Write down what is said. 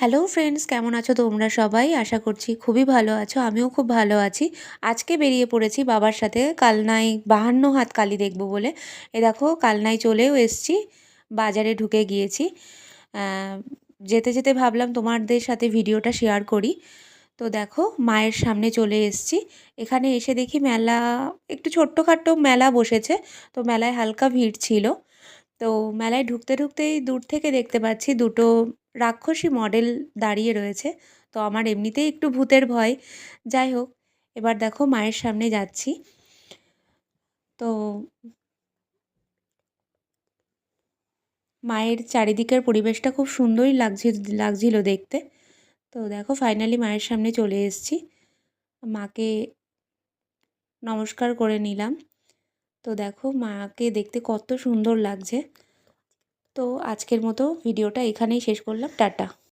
Hello friends কেমন আছো তোমরা সবাই? আশা করছি খুবই ভালো আছো, আমিও খুব ভালো আছি। আজকে বেরিয়ে পড়েছি বাবার সাথে কালনাই বাহান্ন হাত কালি দেখব বলে। এ দেখো কালনাই চলেও এসছি, বাজারে ঢুকে গিয়েছি। যেতে যেতে ভাবলাম তোমাদের সাথে ভিডিওটা শেয়ার করি। তো দেখো, মায়ের সামনে চলে এসছি। এখানে এসে দেখি মেলা, একটু ছোট্টখাট্টো মেলা বসেছে। তো মেলায় হালকা ভিড় ছিল। তো মেলায় ঢুকতে ঢুকতেই দূর থেকে দেখতে পাচ্ছি দুটো রাক্ষসী মডেল দাঁড়িয়ে রয়েছে। তো আমার এমনিতেই একটু ভূতের ভয়। যাই হোক, এবার দেখো মায়ের সামনে যাচ্ছি। তো মায়ের চারিদিকের পরিবেশটা খুব সুন্দরই লাগছিল লাগছিল দেখতে। তো দেখো ফাইনালি মায়ের সামনে চলে এসেছি। মাকে নমস্কার করে নিলাম। তো দেখো মাকে দেখতে কত সুন্দর লাগছে। তো আজকের মতো ভিডিওটা এখানেই শেষ করলাম। টাটা।